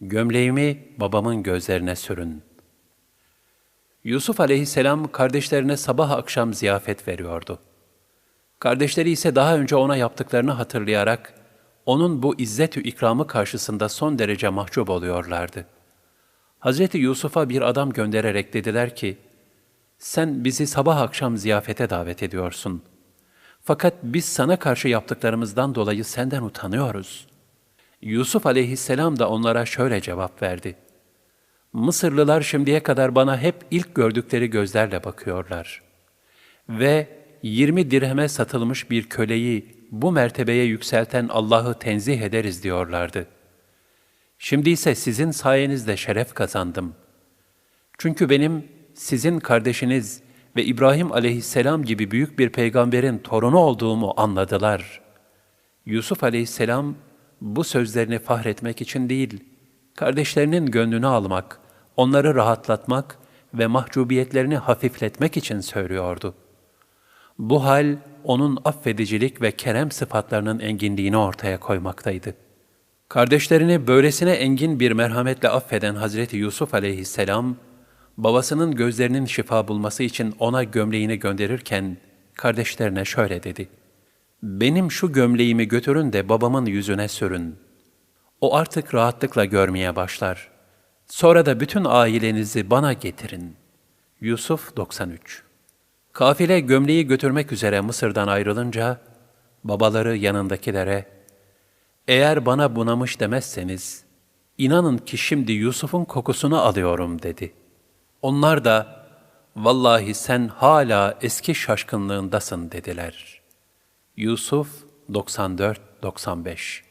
Gömleğimi babamın gözlerine sürün. Yusuf aleyhisselam kardeşlerine sabah akşam ziyafet veriyordu. Kardeşleri ise daha önce ona yaptıklarını hatırlayarak, onun bu izzetü ikramı karşısında son derece mahcup oluyorlardı. Hazreti Yusuf'a bir adam göndererek dediler ki, sen bizi sabah akşam ziyafete davet ediyorsun. Fakat biz sana karşı yaptıklarımızdan dolayı senden utanıyoruz. Yusuf aleyhisselam da onlara şöyle cevap verdi. Mısırlılar şimdiye kadar bana hep ilk gördükleri gözlerle bakıyorlar. Ve 20 dirheme satılmış bir köleyi bu mertebeye yükselten Allah'ı tenzih ederiz diyorlardı. Şimdi ise sizin sayenizde şeref kazandım. Çünkü benim sizin kardeşiniz ve İbrahim aleyhisselam gibi büyük bir peygamberin torunu olduğumu anladılar. Yusuf aleyhisselam bu sözlerini fahretmek için değil, kardeşlerinin gönlünü almak, onları rahatlatmak ve mahcubiyetlerini hafifletmek için söylüyordu. Bu hal onun affedicilik ve kerem sıfatlarının enginliğini ortaya koymaktaydı. Kardeşlerini böylesine engin bir merhametle affeden Hazreti Yusuf aleyhisselam, babasının gözlerinin şifa bulması için ona gömleğini gönderirken kardeşlerine şöyle dedi. Benim şu gömleğimi götürün de babamın yüzüne sürün. O artık rahatlıkla görmeye başlar. Sonra da bütün ailenizi bana getirin. Yusuf 93 Kafile gömleği götürmek üzere Mısır'dan ayrılınca, babaları yanındakilere, eğer bana bunamış demezseniz, inanın ki şimdi Yusuf'un kokusunu alıyorum dedi. Onlar da, vallahi sen hala eski şaşkınlığındasın dediler. Yusuf 94-95